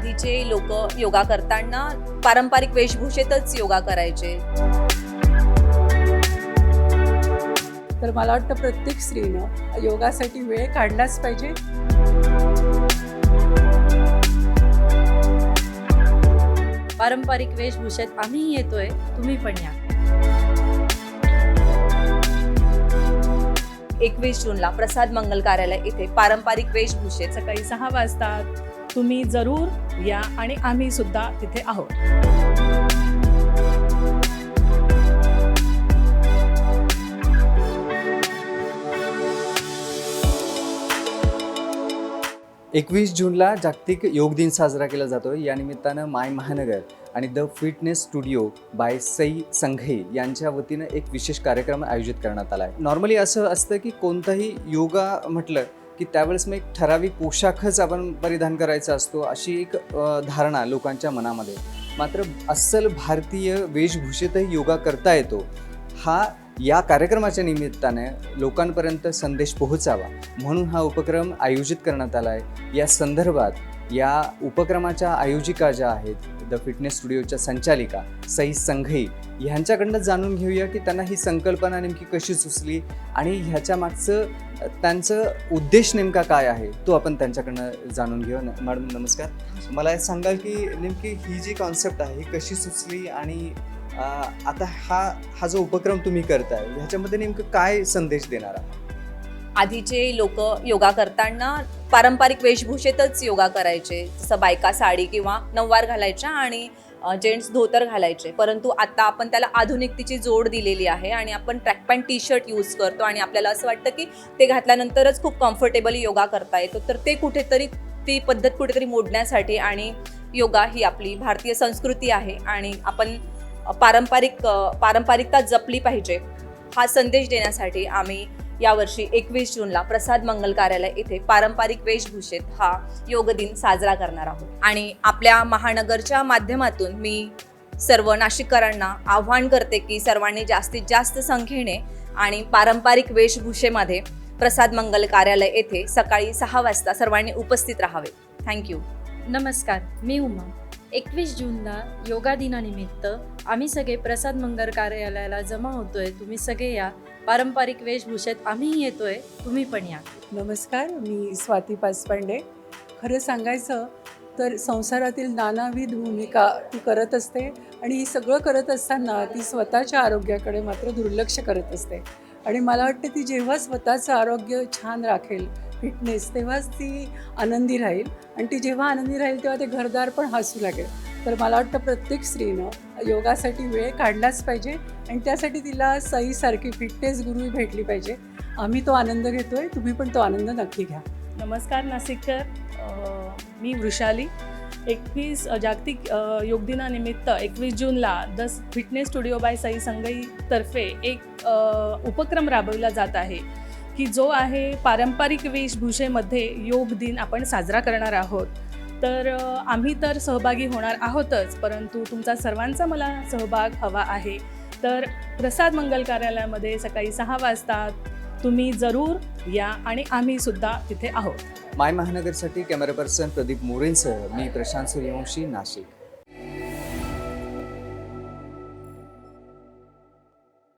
आधीचे लोक योगा करताना पारंपरिक वेशभूषेतच योगा करायचे. तर मला वाटतं प्रत्येक स्त्रीनं योगासाठी वेळ काढलाच पाहिजे. पारंपरिक वेशभूषेत आम्ही येतोय तुम्ही पण या. एकवीस जूनला प्रसाद मंगल कार्यालय येथे पारंपरिक वेशभूषेत सकाळी सहा वाजता तुम्ही जरूर या आणि आम्ही सुद्धा तिथे आहोत. एकवीस जूनला जागतिक योग दिन साजरा केला जातो या निमित्तानं माय महानगर आणि the fitness studio by Sai Sanghe यांच्या वतीनं एक विशेष कार्यक्रम आयोजित करण्यात आला आहे. नॉर्मली असं असतं की कोणताही योगा म्हटलं की त्यावेळेस मग एक ठराविक पोशाखच आपण परिधान करायचा असतो अशी एक धारणा लोकांच्या मनामध्ये. मात्र अस्सल भारतीय वेशभूषेतही योगा करता येतो. हा या कार्यक्रमाच्या निमित्ताने लोकांपर्यंत संदेश पोहोचावा म्हणून हा उपक्रम आयोजित करण्यात आला आहे या संदर्भात या उपक्रमाच्या आयोजिका ज्या आहेत द फिटनेस स्टुडिओच्या संचालिका सई संघई. ह्यांच्याकडनं जाणून घेऊया की त्यांना ही संकल्पना नेमकी कशी सुचली आणि ह्याच्या मागचं त्यांचं उद्देश नेमका काय आहे तो आपण त्यांच्याकडनं जाणून घेऊया मॅडम नमस्कार. मला सांगाल की नेमकी ही जी कॉन्सेप्ट आहे ही कशी सुचली आणि आता हा हा जो उपक्रम तुम्ही करताय ह्याच्यामध्ये नेमकं काय संदेश देणार आहात? आधीचे लोक योगा करताना पारंपरिक वेशभूषेतच योगा करायचे. जसं बायका साडी किंवा नऊवार घालायच्या आणि जेंट्स धोतर घालायचे. परंतु आता आपण त्याला आधुनिकतेची जोड दिलेली आहे आणि आपण track pant T shirt use करतो आणि आपल्याला असं वाटतं की ते घातल्यानंतरच खूप कम्फर्टेबली योगा करता येतो. तर ते कुठेतरी ती पद्धत कुठेतरी मोडण्यासाठी आणि योगा ही आपली भारतीय संस्कृती आहे आणि आपण पारंपरिक पारंपरिकता जपली पाहिजे. हा संदेश देण्यासाठी आम्ही यावर्षी एकवीस जूनला प्रसाद मंगल कार्यालय येथे पारंपरिक वेशभूषेत हा योग दिन साजरा करणार आहोत. आणि आपल्या महानगरच्या माध्यमातून मी सर्व नाशिककरांना आव्हान करते की सर्वांनी जास्तीत जास्त संख्येने आणि पारंपरिक वेशभूषेमध्ये प्रसाद मंगल कार्यालय येथे सकाळी सहा वाजता सर्वांनी उपस्थित राहावे. थँक्यू नमस्कार मी उमा. एकवीस जूनला योगा दिनानिमित्त आम्ही सगळे प्रसाद मंगल कार्यालयाला जमा होतोय. तुम्ही सगळे या पारंपरिक वेशभूषेत आम्ही येतोय. तुम्ही पण या. नमस्कार मी स्वाती पाचपांडे खरं सांगायचं तर संसारातील नानाविध भूमिका ती करत असते आणि ही सगळं करत असताना ती स्वतःच्या आरोग्याकडे मात्र दुर्लक्ष करत असते. आणि मला वाटतं ती जेव्हा स्वतःचं आरोग्य छान राखेल फिटनेस तेव्हाच ती आनंदी राहील. आणि ती जेव्हा आनंदी राहील तेव्हा ते घरदार पण हसू लागेल. तर मला वाटतं प्रत्येक स्त्रीनं योगासाठी वेळ काढलाच पाहिजे आणि त्यासाठी तिला सईसारखी फिटनेस गुरु भेटली पाहिजे. आम्ही तो आनंद घेतोय तुम्ही पण तो आनंद नक्की घ्या. नमस्कार नाशिककर मी वृषाली. एकवीस जागतिक योग दिनानिमित्त एकवीस जूनला the fitness studio by Sai संगईतर्फे एक उपक्रम राबवला जात आहे की जो आहे पारंपरिक वेशभूषेमध्ये योग दिन आपण साजरा करणार आहोत. तर आम्ही तर सहभागी होणार आहोतच परंतु तुमचा सर्वांचा मला सहभाग हवा आहे. तर प्रसाद मंगल कार्यालयामध्ये सकाळी सहा वाजता तुम्ही जरूर या आणि आम्ही सुद्धा तिथे आहोत. माय महानगरसाठी कॅमेरा पर्सन प्रदीप मोरेंसह मी प्रशांत सूर्यवंशी नाशिक.